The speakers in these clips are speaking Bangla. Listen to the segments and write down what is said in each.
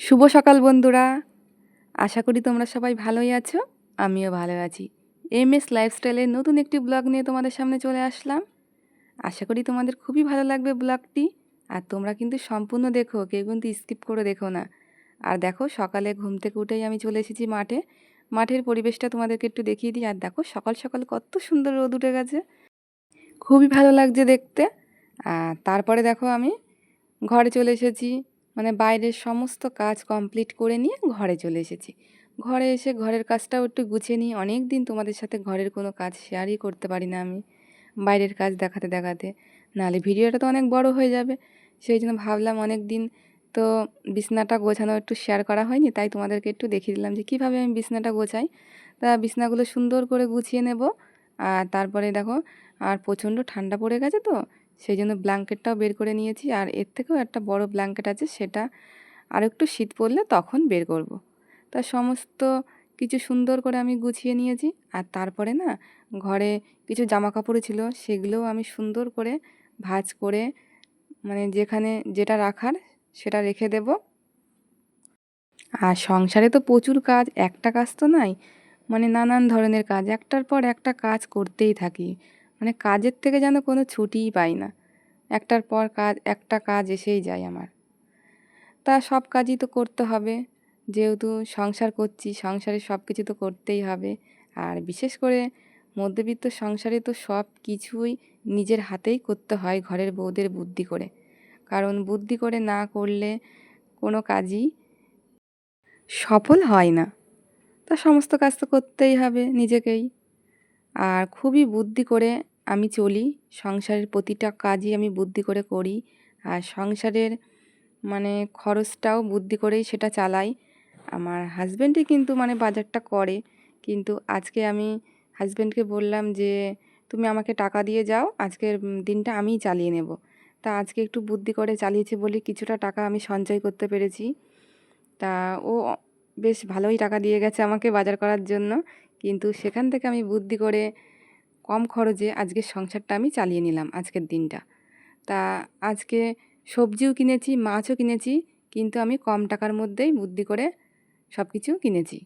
শুভ সকাল বন্ধুরা। আশা করি তোমরা সবাই ভালোই আছো, আমিও ভালো আছি। এম এস লাইফস্টাইলের নতুন একটি ব্লগ নিয়ে তোমাদের সামনে চলে আসলাম। আশা করি তোমাদের খুবই ভালো লাগবে ব্লগটি। আর তোমরা কিন্তু সম্পূর্ণ দেখো, কেউ কিন্তু স্কিপ করে দেখো না। আর দেখো, সকালে ঘুম থেকে উঠেই আমি চলে এসেছি মাঠে। মাঠের পরিবেশটা তোমাদেরকে একটু দেখিয়ে দিই। আর দেখো, সকাল সকাল কত সুন্দর রোদ উঠে গেছে। খুবই ভালো লাগছে দেখতে। আর তারপরে দেখো আমি ঘরে চলে এসেছি। মানে বাইরের সমস্ত কাজ কমপ্লিট করে নিয়ে ঘরে চলে এসেছি। ঘরে এসে ঘরের কাজটাও একটু গুছিয়ে নিই। অনেক দিন তোমাদের সাথে ঘরের কোনো কাজ শেয়ারই করতে পারি না আমি। বাইরের কাজ দেখাতে দেখাতে। নাহলে ভিডিওটা তো অনেক বড় হয়ে যাবে। সেই জন্য ভাবলাম অনেক দিন তো বিছনাটা গোছানো একটু শেয়ার করা হয়নি। তাই তোমাদেরকে একটু দেখিয়ে দিলাম যে কীভাবে আমি বিছনাটা গোছাই। তা বিছনাগুলো সুন্দর করে গুছিয়ে নেব। আর তারপরে দেখো, আর প্রচণ্ড ঠান্ডা পড়ে গেছে তো। সেই জন্য ব্ল্যাঙ্কেটটাও বের করে নিয়েছি। আর এর থেকেও একটা বড় ব্ল্যাঙ্কেট আছে, সেটা আর একটু শীত পড়লে তখন বের করব। তা সমস্ত কিছু সুন্দর করে আমি গুছিয়ে নিয়েছি। আর তারপরে না, ঘরে কিছু জামা কাপড় ছিল, সেগুলোও আমি সুন্দর করে ভাজ করে মানে যেখানে যেটা রাখার সেটা রেখে দেব। আর সংসারে তো প্রচুর কাজ, একটা কাজ তো নাই মানে নানান ধরনের কাজ, একটার পর একটা কাজ করতেই থাকি। মানে কাজের থেকে যেন কোনো ছুটিই পাই না। একটার পর কাজ, একটা কাজ এসেই যায় আমার। তা সব কাজই তো করতে হবে। যেহেতু সংসার করছি, সংসারে সব কিছু তো করতেই হবে। আর বিশেষ করে মধ্যবিত্ত সংসারে তো সব কিছুই নিজের হাতেই করতে হয় ঘরের বউদের বুদ্ধি করে। কারণ বুদ্ধি করে না করলে কোনো কাজই সফল হয় না। তা সমস্ত কাজ তো করতেই হবে নিজেকেই। আর খুবই বুদ্ধি করে আমি চলি, সংসারের প্রতিটা কাজই আমি বুদ্ধি করে করি, আর সংসারের মানে খরচটাও বুদ্ধি করেই সেটা চালাই। আমার হাজব্যান্ডই কিন্তু মানে বাজারটা করে, কিন্তু আজকে আমি হাজব্যান্ডকে বললাম যে, তুমি আমাকে টাকা দিয়ে যাও, আজকের দিনটা আমিই চালিয়ে নেব। তা আজকে একটু বুদ্ধি করে চালিয়েছি বলে কিছুটা টাকা আমি সঞ্চয় করতে পেরেছি। তা ও বেশ ভালোই টাকা দিয়ে গেছে আমাকে বাজার করার জন্য, কিন্তু সেখান থেকে আমি বুদ্ধি করে কম খরচে আজকের সংসারটা আমি চালিয়ে নিলাম, আজকের দিনটা। তা আজকে সবজিও কিনেছি, মাছও কিনেছি, কিন্তু আমি কম টাকার মধ্যেই বুদ্ধি করে সব কিছু কিনেছি।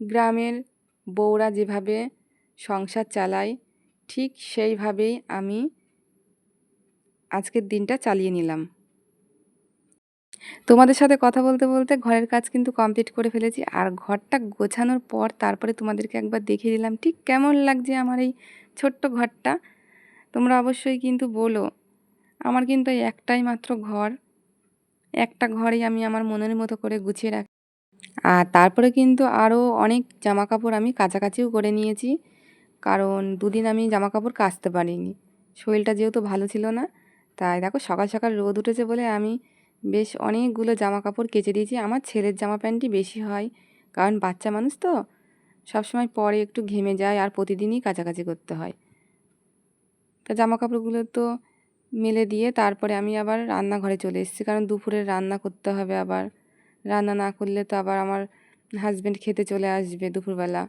গ্রামের বউরা যেভাবে সংসার চালায়, ঠিক সেইভাবেই আমি আজকের দিনটা চালিয়ে নিলাম। তোমাদের সাথে কথা বলতে বলতে ঘরের কাজ কিন্তু কমপ্লিট করে ফেলেছি। আর ঘরটা গোছানোর পর তারপরে তোমাদেরকে একবার দেখিয়ে দিলাম, ঠিক কেমন লাগছে আমার এই ছোট্ট ঘরটা? তোমরা অবশ্যই কিন্তু বলো, আমার কিন্তু একটাই মাত্র ঘর। একটা ঘরেই আমি আমার মনের মতো করে গুছিয়ে রাখি আর তারপরে কিন্তু আরও অনেক জামা কাপড় আমি কাছাকাছিও করে নিয়েছি, কারণ দুদিন আমি জামা কাপড় কাচতে পারিনি। শরীরটা যেহেতু ভালো ছিল না, তাই দেখো সকাল সকাল রোদ উঠেছে বলে আমি বেশ অনেকগুলো জামা কাপড় কেচে দিয়েছি। আমার ছেলের জামা প্যান্টই বেশি হয়, কারণ বাচ্চা মানুষ তো। সবসময় পরে একটু ঘেমে যায় আর প্রতিদিনই কাছাকাছি করতে হয়। তা জামা কাপড়গুলো তো মেলে দিয়ে তারপরে আমি আবার রান্নাঘরে চলে এসেছি, কারণ দুপুরে রান্না করতে হবে আবার। রান্না না করলে তো আবার আমার হাজব্যান্ড খেতে চলে আসবে দুপুরবেলা।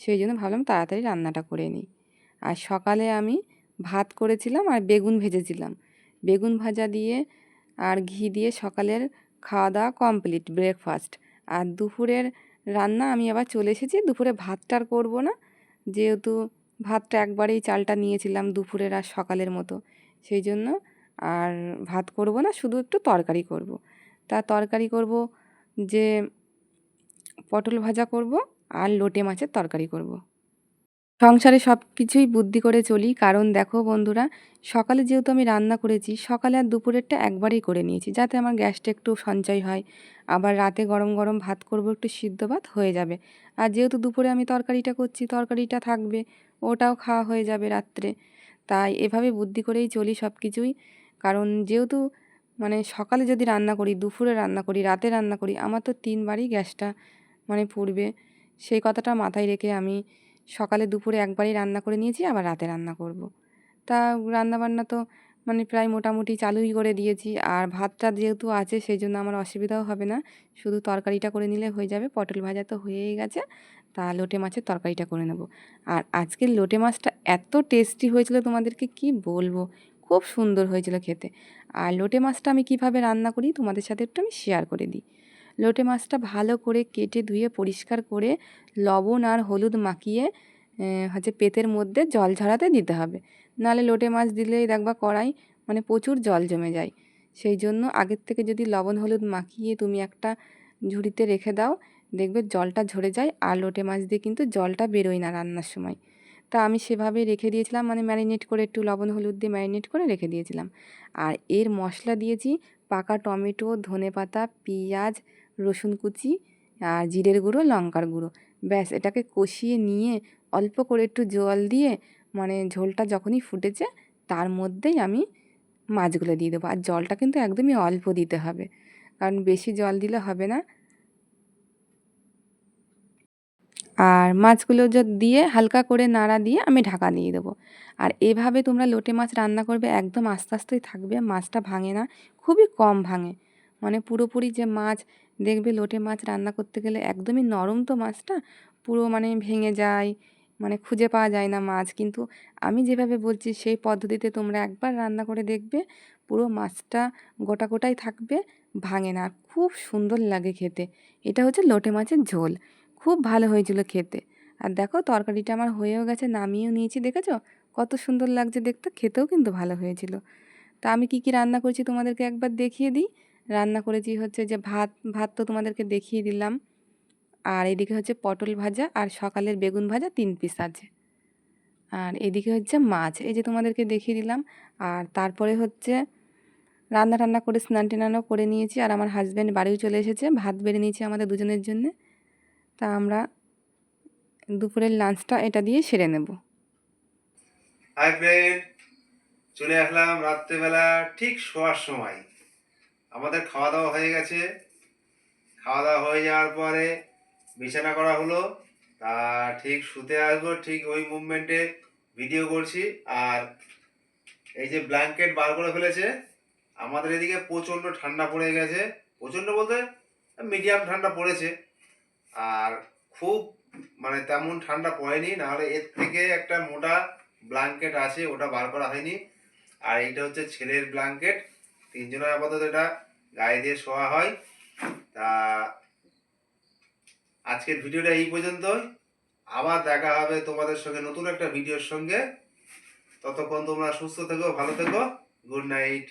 সেই জন্য ভাবলাম তাড়াতাড়ি রান্নাটা করে নিই। আর সকালে আমি ভাত করেছিলাম আর বেগুন ভেজেছিলাম। বেগুন ভাজা দিয়ে আর ঘি দিয়ে সকালের খাওয়া দাওয়া কমপ্লিট ব্রেকফাস্ট আর দুপুরের রান্না, আমি আবার চলে এসেছি দুপুরে ভাতটা আর করব না যেহেতু ভাতটা একবারেই চালটা নিয়েছিলাম দুপুরের আর সকালের মতো সেই জন্য আর ভাত করব না, শুধু একটু তরকারি করব। তা তরকারি করব যে পটল ভাজা করব আর লোটে মাছের তরকারি করব। সংসারে সব কিছুই বুদ্ধি করে চলি। কারণ দেখো বন্ধুরা, সকালে যেহেতু আমি রান্না করেছি, সকালে আর দুপুরেরটা একবারেই করে নিয়েছি, যাতে আমার গ্যাসটা একটু সঞ্চয় হয়। আবার রাতে গরম গরম ভাত করব, একটু সিদ্ধ ভাত হয়ে যাবে। আর যেহেতু দুপুরে আমি তরকারিটা করছি, তরকারিটা থাকবে, ওটাও খাওয়া হয়ে যাবে রাত্রে। তাই এভাবে বুদ্ধি করেই চলি সব কিছুই কারণ যেহেতু মানে সকালে যদি রান্না করি, দুপুরে রান্না করি, রাতে রান্না করি, আমার তো তিনবারই গ্যাসটা মানে পুড়বে। সেই কথাটা মাথায় রেখে আমি সকালে দুপুরে একবারই রান্না করে নিয়েছি, আবার রাতে রান্না করব। তা রান্নাবান্না তো মানে প্রায় মোটামুটি চালুই করে দিয়েছি। আর ভাতটা যেহেতু আছে সেই জন্য আমার অসুবিধাও হবে না। শুধু তরকারিটা করে নিলে হয়ে যাবে, পটল ভাজা তো হয়েই গেছে। তা লোটে মাছের তরকারিটা করে নেব। আর আজকের লোটে মাছটা এত টেস্টি হয়েছিল তোমাদেরকে, কি বলব? খুব সুন্দর হয়েছিল খেতে। আর লোটে মাছটা আমি কীভাবে রান্না করি, তোমাদের সাথে একটু আমি শেয়ার করে দিই। লোটে মাছটা ভালো করে কেটে ধুয়ে পরিষ্কার করে লবণ আর হলুদ মাখিয়ে হচ্ছে পেতের মধ্যে জল ঝরাতে দিতে হবে। নাহলে লোটে মাছ দিলেই দেখবা কড়াই মানে প্রচুর জল জমে যায়। সেই জন্য আগের থেকে যদি লবণ হলুদ মাখিয়ে তুমি একটা ঝুড়িতে রেখে দাও, দেখবে জলটা ঝরে যায় আর লোটে মাছ দিয়ে কিন্তু জলটা বেরোয় না রান্নার সময়। তা আমি সেভাবে রেখে দিয়েছিলাম মানে ম্যারিনেট করে একটু লবণ হলুদ দিয়ে ম্যারিনেট করে রেখে দিয়েছিলাম। আর এর মশলা দিয়েছি পাকা টমেটো ধনে পাতা পেঁয়াজ রসুন কুচি আর জিরের গুঁড়ো, লঙ্কার গুঁড়ো। ব্যাস, এটাকে কষিয়ে নিয়ে অল্প করে একটু জল দিয়ে মানে ঝোলটা যখনই ফুটেছে, তার মধ্যেই আমি মাছগুলো দিয়ে দেবো। আর জলটা কিন্তু একদমই অল্প দিতে হবে, কারণ বেশি জল দিলে হবে না। আর মাছগুলো দিয়ে হালকা করে নাড়া দিয়ে আমি ঢাকা দিয়ে দেবো। আর এভাবে তোমরা লোটে মাছ রান্না করবে, একদম আস্তে আস্তেই থাকবে। মাছটা ভাঙে না, খুবই কম ভাঙে। মানে পুরোপুরি যে মাছ দেখবে লোটে মাছ রান্না করতে গেলে একদমই নরম তো মাছটা, পুরো মানে ভেঙে যায় মানে খুঁজে পাওয়া যায় না মাছ। কিন্তু আমি যেভাবে বলছি, সেই পদ্ধতিতে তোমরা একবার রান্না করে দেখবে, পুরো মাছটা গোটা গোটাই থাকবে, ভাঙে না। খুব সুন্দর লাগে খেতে। এটা হচ্ছে লোটে মাছের ঝোল। খুব ভালো হয়েছিল খেতে। আর দেখো, তরকারিটা আমার হয়েও গেছে, নামিয়েও নিয়েছি, দেখেছ? কত সুন্দর লাগছে দেখতে, খেতেও কিন্তু ভালো হয়েছিল। তা আমি কি কি রান্না করছি তোমাদেরকে একবার দেখিয়ে দিই। রান্না করেছি হচ্ছে যে ভাত ভাত তো তোমাদেরকে দেখিয়ে দিলাম। আর এদিকে হচ্ছে পটল ভাজা আর সকালের বেগুন ভাজা তিন পিস আছে। আর এদিকে হচ্ছে মাছ, এই যে তোমাদেরকে দেখিয়ে দিলাম। আর তারপরে হচ্ছে রান্না টান্না করে, স্নান টেনানও করে নিয়েছি। আর আমার হাজব্যান্ড বাড়িও চলে এসেছে, ভাত বেড়ে নিয়েছি আমাদের দুজনের জন্যে। তা আমরা দুপুরের লাঞ্চটা এটা দিয়ে সেরে নেব। হাই ফ্রেন্ড চলে আসলাম রাত্রেবেলা ঠিক শোয়ার সময়। আমাদের খাওয়া দাওয়া হয়ে গেছে। খাওয়া দাওয়া হয়ে যাওয়ার পরে বিছানা করা হলো। তা ঠিক শুতে আসব, ঠিক ওই মুভমেন্টে ভিডিও করছি। আর এই যে ব্ল্যাঙ্কেট বার করে ফেলেছে, আমাদের এদিকে প্রচণ্ড ঠান্ডা পড়ে গেছে। প্রচণ্ড বলতে মিডিয়াম ঠান্ডা পড়েছে। আর খুব মানে তেমন ঠান্ডা পড়েনি, নাহলে এর থেকে একটা মোটা ব্ল্যাঙ্কেট আছে, ওটা বার করা হয়নি। আর এইটা হচ্ছে ছেলের ব্ল্যাঙ্কেট তিনজনের আপাতত এটা গায়ে দিয়ে শোয়া হয়। তা আজকের ভিডিওটা এই পর্যন্তই। আবার দেখা হবে তোমাদের সঙ্গে নতুন একটা ভিডিওর সঙ্গে। ততক্ষণ তোমরা সুস্থ থেকো, ভালো থেকো। Good night.